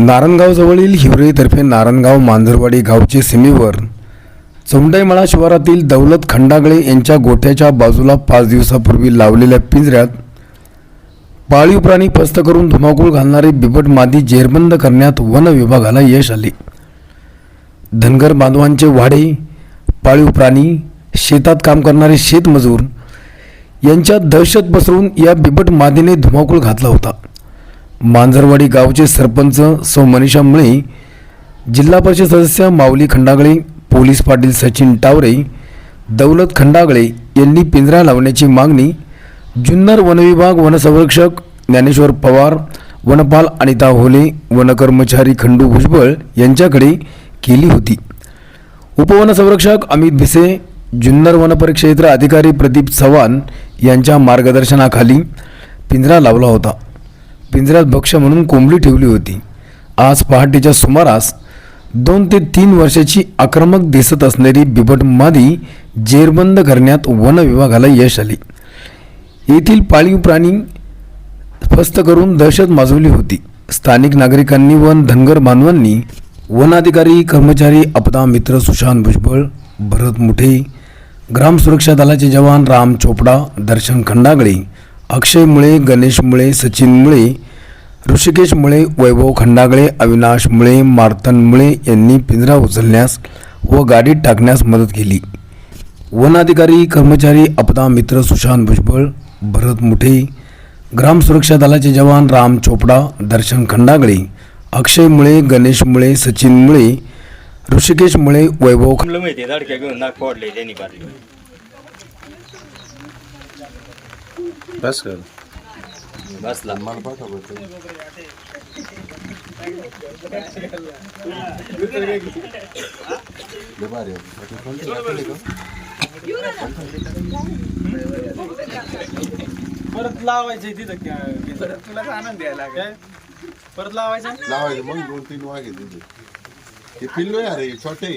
नारायणगावजवळील हिवरेतर्फे नारायणगाव मांजरवाडी गावचे सीमेवर चौंडाईमळा शिवारातील दौलत खंडागळे यांच्या गोठ्याच्या बाजूला पाच दिवसापूर्वी लावलेल्या पिंजऱ्यात पाळीव प्राणी फस्त करून धुमाकूळ घालणारी बिबट मादी जेरबंद करण्यात वन विभागाला यश आले. धनगर बांधवांचे वाडे पाळीव प्राणी शेतात काम करणारे शेतमजूर यांच्यात दहशत पसरून या बिबट मादीने धुमाकूळ घातला होता. मांजरवाडी गावचे सरपंच सौ मनीषा मुळे जिल्हा परिषद सदस्य माऊली खंडागळे पोलीस पाटील सचिन टावरे दौलत खंडागळे यांनी पिंजरा लावण्याची मागणी जुन्नर वनविभाग वनसंरक्षक ज्ञानेश्वर पवार वनपाल अनिता होले वनकर्मचारी खंडू भुजबळ यांच्याकडे केली होती. उपवनसंरक्षक अमित भिसे जुन्नर वनपरिक्षेत्र अधिकारी प्रदीप चव्हाण यांच्या मार्गदर्शनाखाली पिंजरा लावला होता. पिंजऱ्यात भक्ष म्हणून कोंबडी ठेवली होती. आज पहाटेच्या सुमारास दोन ते तीन वर्षाची आक्रमक दिसत असणारी बिबट मादी जेरबंद करण्यात वन विभागाला यश आले. येथील पाळीव प्राणी फस्त करून दहशत माजवली होती. स्थानिक नागरिकांनी वन धनगर बांधवांनी वनाधिकारी कर्मचारी आपदा मित्र सुशांत भुजबळ भरत मुठे ग्राम सुरक्षा दलाचे जवान राम चोपडा दर्शन खंडागळे अक्षय मुळे गणेश मुळे सचिन मुळे ऋषिकेश मुळे वैभव खंडागळे अविनाश मुळे मार्तन मुळे यांनी पिंजरा उचलण्यास व गाडीत टाकण्यास मदत केली. वनाधिकारी कर्मचारी आपदा मित्र सुशांत भुजबळ भरत मुठे ग्राम सुरक्षा दलाचे जवान राम चोपडा दर्शन खंडागळे अक्षय मुळे गणेश मुळे सचिन मुळे ऋषिकेश मुळे वैभव ख- माहिती घेऊन नाक फोडले त्यांनी बस कर बसला परत लावायचं तिथं परत तुला आनंद द्यायला काय परत लावायचं? लावायचं मग दोन तीन वाघ आहे तिथे. हे पिल्लो आहे अरे छोटे.